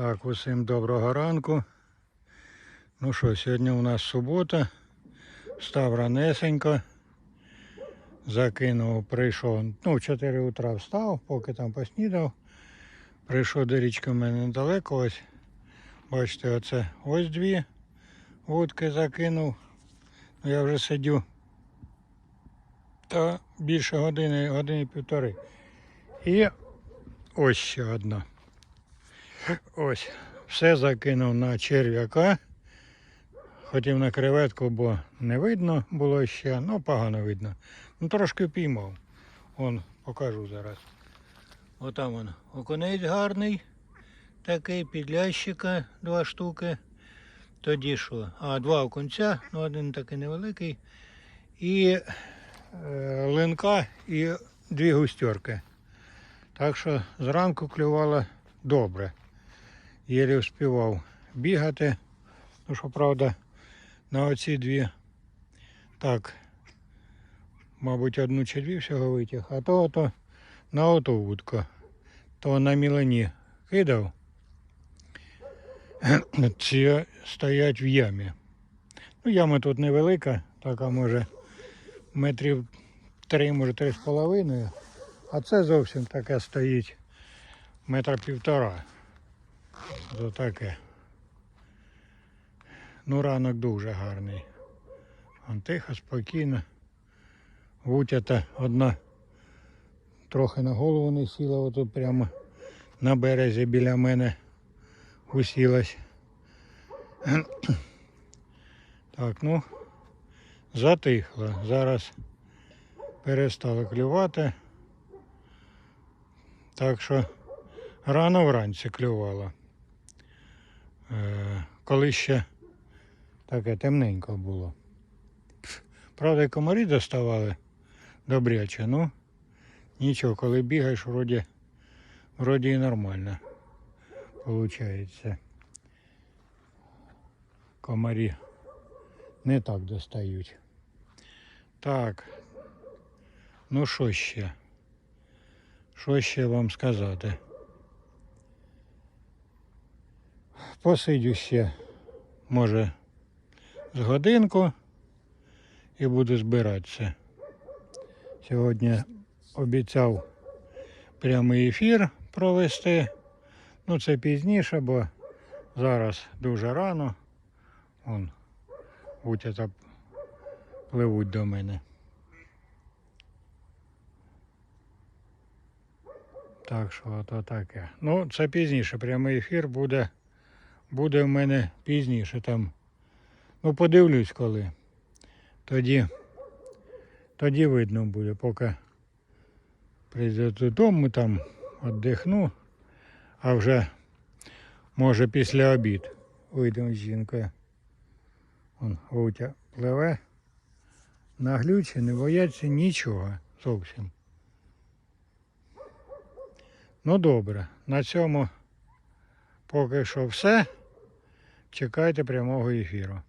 Так, усім доброго ранку. Ну що, сьогодні у нас субота. Встав ранесенько. Закинув, прийшов. Ну, в 4 утра встав, поки там поснідав. Прийшов до річки в мене недалеко. Ось. Бачите, оце ось дві вудки закинув. Ну, я вже сидю. Та більше години, години півтори. І ось ще одна. Ось, все закинув на черв'яка. Хотів на креветку, бо не видно було ще, ну погано видно. Ну трошки піймав. Вон, покажу зараз. Отам он окунець гарний, такий підлящика, два штуки. Тоді що? А, два окунця, ну один такий невеликий. І е, линка і дві густерки. Так що зранку клювало добре. Єлі вспівав бігати. Ну що правда, на оці дві так, мабуть, одну чи дві всього витяг, а то, то на оту вудку. То на мілені кидав. Ці стоять в ямі. Ну, яма тут невелика, така може метрів три, може три з половиною. А це зовсім таке стоїть метра півтора. То таке. Ну, ранок дуже гарний. Он тихо, спокійно. Вутята одна трохи на голову не сіла, отут прямо на березі біля мене усілась. Так, ну, затихло. Зараз перестало клювати. Так що рано вранці клювало. Коли ще таке темненько було. Правда, комарі доставали добряче, ну нічого, коли бігаєш, вроді, вроді і нормально получається. Комарі не так достають. Так. Ну що ще? Що ще вам сказати? Посидю ще, може, з годинку і буду збиратися. Сьогодні обіцяв прямий ефір провести. Ну це пізніше, бо зараз дуже рано. Вон утята пливуть до мене. Так що ото таке. Ну, це пізніше. Прямий ефір буде, буде в мене пізніше там. Ну, подивлюсь коли. Тоді, тоді видно буде, поки прийду додому, там віддихну, а вже може після обід вийдемо з жінкою. Вон Вутя пливе. Наглюче, не бояться нічого зовсім. Ну добре, на цьому поки що все. Чекайте прямого ефіру.